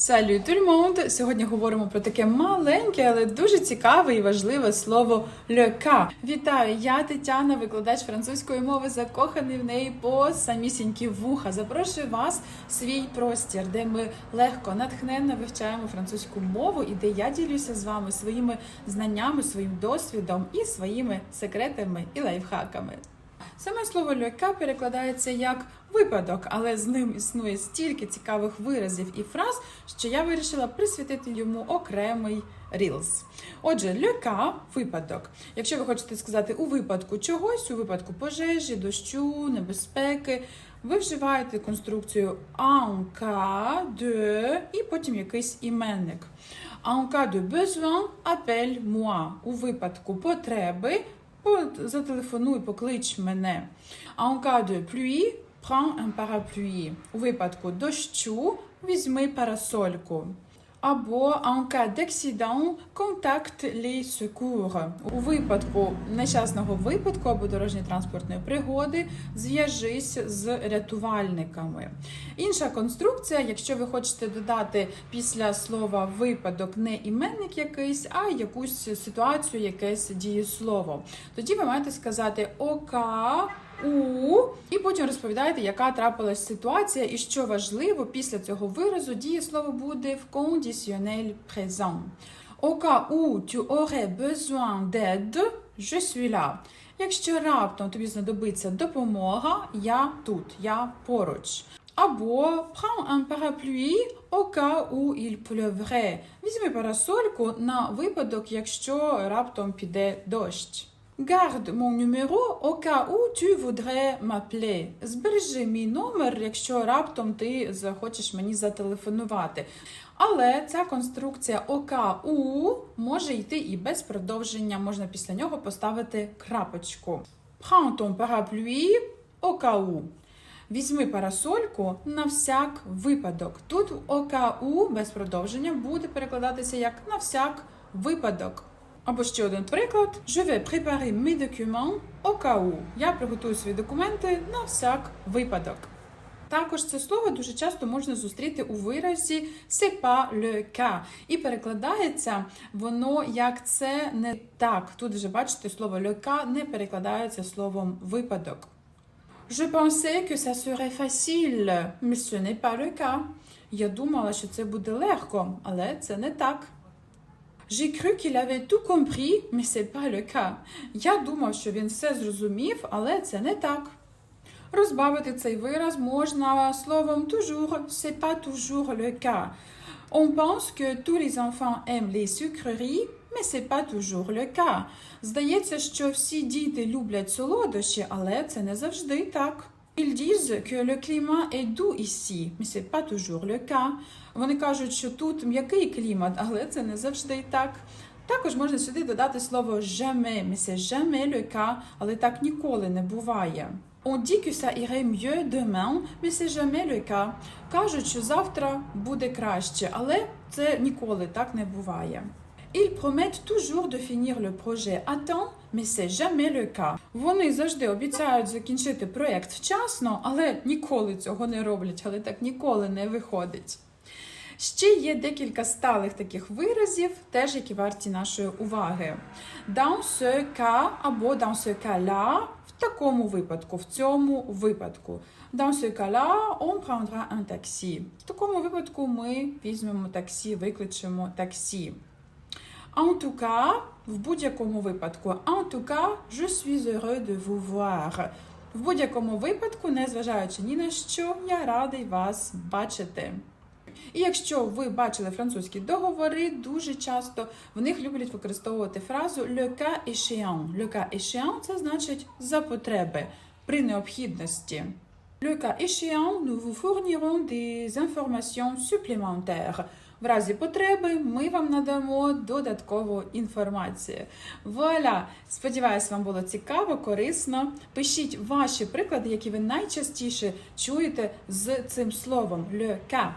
Салют tout! Сьогодні говоримо про таке маленьке, але дуже цікаве і важливе слово le. Вітаю! Я Тетяна, викладач французької мови, закоханий в неї по самісінькі вуха. Запрошую вас в свій простір, де ми легко, натхненно вивчаємо французьку мову і де я ділюся з вами своїми знаннями, своїм досвідом і своїми секретами і лайфхаками. Саме слово «льока» перекладається як випадок, але з ним існує стільки цікавих виразів і фраз, що я вирішила присвятити йому окремий рілз. Отже, «льока» – випадок. Якщо ви хочете сказати у випадку чогось, у випадку пожежі, дощу, небезпеки, ви вживаєте конструкцію en cas de і потім якийсь іменник. En cas de besoin, appelle-moi. У випадку потреби зателефонуй, поклич мене. En cas de pluie, prends un parapluie. У випадку дощу візьми парасольку. Або cas d'accident, contacte les secours. У випадку нещасного випадку або дорожньо-транспортної пригоди зв'яжись з рятувальниками. Інша конструкція, якщо ви хочете додати після слова випадок не іменник якийсь, а якусь ситуацію, якесь дієслово. Тоді ви маєте сказати ока. У і потім розповідаєте, яка трапилась ситуація, і що важливо, після цього виразу дієслово буде в conditionnel présent. Au cas où tu aurais besoin d'aide, je suis là. Якщо раптом тобі знадобиться допомога, я тут, я поруч. Або prends un parapluie au cas où il pleuvrait. Візьми парасольку на випадок, якщо раптом піде дощ. Garde mon numéro au cas où tu voudrais m'appeler. Збережи мій номер, якщо раптом ти захочеш мені зателефонувати. Але ця конструкція ОКУ може йти і без продовження, можна після нього поставити крапочку. Prends ton parapluie au cas où. Візьми парасольку на всяк випадок. Тут ОКУ без продовження буде перекладатися як на всяк випадок. Або ще один приклад. Je vais préparer mes documents. Я приготую свої документи на всяк випадок. Також це слово дуже часто можна зустріти у виразі c'est pas. І перекладається воно як це не так. Тут вже бачите, слово le не перекладається словом випадок. Je pensais que ça serait facile, mais ce n'est pas le cas. Я думала, що це буде легко, але це не так. J'ai cru qu'il avait tout compris, mais c'est pas le cas. Я думав, що він все зрозумів, але це не так. Розбавити цей вираз можна словом toujours, c'est pas toujours le cas. On pense que tous les enfants aiment les sucreries, mais c'est pas toujours le cas. Здається, що всі діти люблять солодощі, але це не завжди так. Ils disent que le climat est doux ici, mais c'est pas toujours le cas. Вони кажуть, що тут м'який клімат, але це не завжди так. Також можна сюди додати слово jamais, mais c'est jamais le cas, але так ніколи не буває. On dit que ça irait mieux demain, mais c'est jamais le cas. Кажуть, що завтра буде краще, але це ніколи так не буває. Ils promettent toujours de finir le projet à temps, mais c'est jamais le cas. Вони завжди обіцяють закінчити проєкт вчасно, але ніколи цього не роблять, але так ніколи не виходить. Ще є декілька сталих таких виразів, теж які варті нашої уваги. Dans ce cas або dans ce cas-là в такому випадку, в цьому випадку. Dans ce cas-là, on prendra un taxi. В такому випадку ми візьмемо таксі, викличемо таксі. En tout cas, в будь-якому випадку, en tout cas, je suis heureux de vous voir. В будь-якому випадку, незважаючи ні на що, я радий вас бачити. І якщо ви бачили французькі договори, дуже часто в них люблять використовувати фразу le cas échéant. Le cas échéant – це значить за потреби, при необхідності. Le cas échéant, nous vous fournirons des informations supplémentaires. В разі потреби ми вам надамо додаткову інформацію. Вуаля! Сподіваюсь, вам було цікаво, корисно. Пишіть ваші приклади, які ви найчастіше чуєте з цим словом le cas.